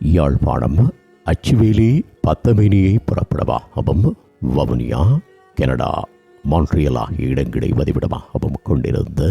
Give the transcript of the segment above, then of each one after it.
யாழ்ப்பாணம் அச்சுவேலி பத்தமேனியை புறப்படமாகவும் Vavuniya Canada Montreal ஆகிய இடங்களை வதிவிடமாகவும் கொண்டிருந்த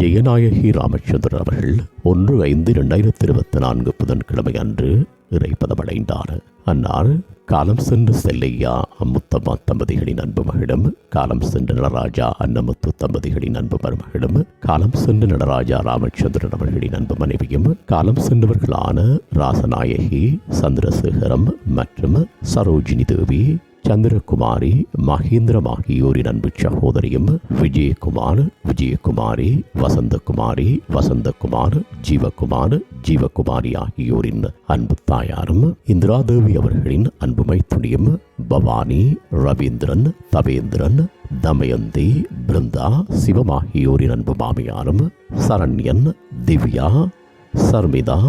ஜெயநாயகி ராமச்சந்திரன் அவர்கள் ஒன்று ஐந்து இரண்டாயிரத்தி இருபத்தி நான்கு புதன்கிழமை அன்று இறைப்பதமடைந்தார். அன்னார் காலம் சென்ற செல்லையா அம்முத்தம்மா தம்பதிகளின் அன்பு மகளும் காலம் சென்ற நடராஜா அன்னமுத்து தம்பதிகளின் அன்பு மருமகளும் காலம் சென்ற நடராஜா ராமச்சந்திரன் அவர்களின் அன்பு மனைவியும் காலம் சென்றவர்களான ராசநாயகி சந்திரசேகரம் மற்றும் சரோஜினி தேவி சந்திரகுமாரி மகேந்திரம் ஆகியோரின் அன்பு சகோதரியும் விஜயகுமார் விஜயகுமாரி வசந்தகுமாரி வசந்தகுமார் ஜீவகுமார் ஜீவகுமாரி ஆகியோரின் அன்பு தாயாரும் இந்திராதேவி அவர்களின் அன்பு மைத்துனியும் பவானி ரவீந்திரன் தவேந்திரன் தமயந்தி பிருந்தா சிவம் ஆகியோரின் அன்பு மாமியாரும் சரண்யன் திவ்யா சர்மிதா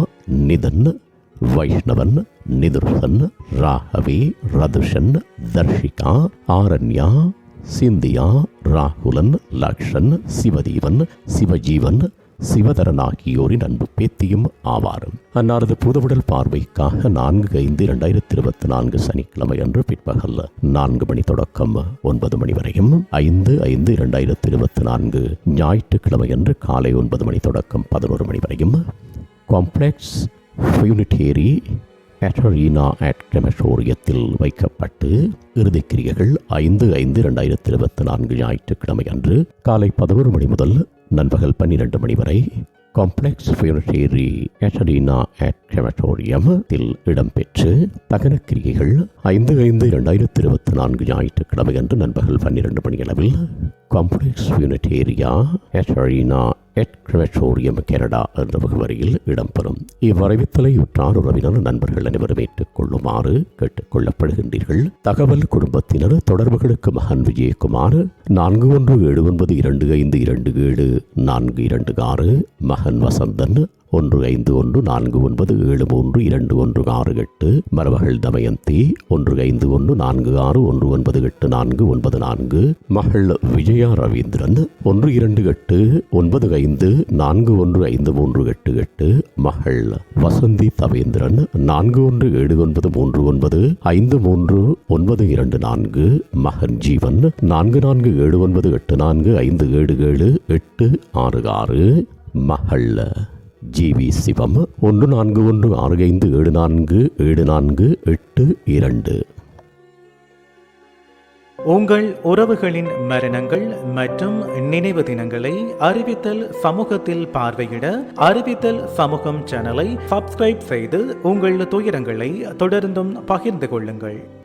நிதன் வைஷ்ணவன் நிதுர்சன் ராகவி ரதுஷன் தர்ஷிகா ஆரண்யா சிந்தியா ராகுலன் லக்ஷன் சிவதீவன் சிவஜீவன் சிவதரன் ஆகியோரின் அன்பு பேத்தியும் ஆவார் அன்னாரது புதுவுடல் பார்வைக்காக நான்கு ஐந்து இரண்டாயிரத்தி இருபத்தி நான்கு சனிக்கிழமை அன்று பிற்பகல் நான்கு மணி தொடக்கம் ஒன்பது மணி வரையும் ஐந்து ஐந்து இரண்டாயிரத்தி இருபத்தி நான்கு ஞாயிற்றுக்கிழமை அன்று காலை ஒன்பது மணி தொடக்கம் பதினோரு மணி வரையும். காம்ப்ளெக்ஸ் ஃபியூனிட்டேரி கேட்டரீனா அட் கிரெமட்டோரியத்தில் வைக்கப்பட்டு இறுதிக்கிரியைகள் ஐந்து ஐந்து இரண்டாயிரத்தி இருபத்தி நான்கு ஞாயிற்றுக்கிழமை அன்று காலை பதினோரு மணி முதல் நண்பகல் பன்னிரண்டு மணி வரை காம்ப்ளெக்ஸ் ஃபியூனிட்டேரி கேட்டரீனா அட் கிரெமட்டோரியத்தில் இடம்பெற்று தகனக்கிரியைகள் ஐந்து ஐந்து இரண்டாயிரத்தி இருபத்தி நான்கு ஞாயிற்றுக்கிழமை அன்று நண்பகல் பன்னிரண்டு மணி அளவில் காம்ப்ளெக்ஸ் யூனிட்டேரியா ஏரியா எட் கிரமட்டோரியம் கனடா என்ற முகவரியில் இடம்பெறும். இவ்வரவித்தலை உற்றார் உறவினர் நண்பர்கள் அனைவரும் ஏற்றுக் கொள்ளுமாறு கேட்டுக்கொள்ளப்படுகின்றீர்கள். தகவல் குடும்பத்தினர் தொடர்புகளுக்கு மகன் விஜயகுமார் நான்கு ஒன்று ஏழு ஒன்பது இரண்டு ஐந்து இரண்டு ஏழு நான்கு இரண்டு ஆறு மகன் வசந்தன் ஒன்று ஐந்து ஒன்று நான்கு ஒன்பது ஏழு மூன்று இரண்டு ஒன்று ஆறு எட்டு. மருமகள் தமயந்தி ஒன்று ஐந்து ஒன்று நான்கு ஆறு ஒன்று ஒன்பது எட்டு நான்கு ஒன்பது நான்கு. மகள் விஜயா ரவீந்திரன் ஒன்று இரண்டு எட்டு ஒன்பது ஐந்து நான்கு ஒன்று ஐந்து மூன்று எட்டு எட்டு. மகள் வசந்தி தவேந்திரன் நான்கு ஒன்று ஏழு ஒன்பது மூன்று ஒன்பது ஐந்து மூன்று ஒன்பது இரண்டு நான்கு. மகன் ஜீவன் நான்கு நான்கு ஏழு ஒன்பது எட்டு நான்கு ஐந்து ஏழு ஏழு எட்டு ஆறு ஆறு. மகள் ஜிவி சிவம். ஒன்று நான்கு ஒன்று ஆறு ஐந்து ஏழு நான்கு ஏழு நான்கு எட்டு இரண்டு. உங்கள் உறவுகளின் மரணங்கள் மற்றும் நினைவு தினங்களை அறிவித்தல் சமூகத்தில் பார்வையிட அறிவித்தல் சமூகம் சேனலை சப்ஸ்கிரைப் செய்து உங்கள் துயரங்களை தொடர்ந்தும் பகிர்ந்து கொள்ளுங்கள்.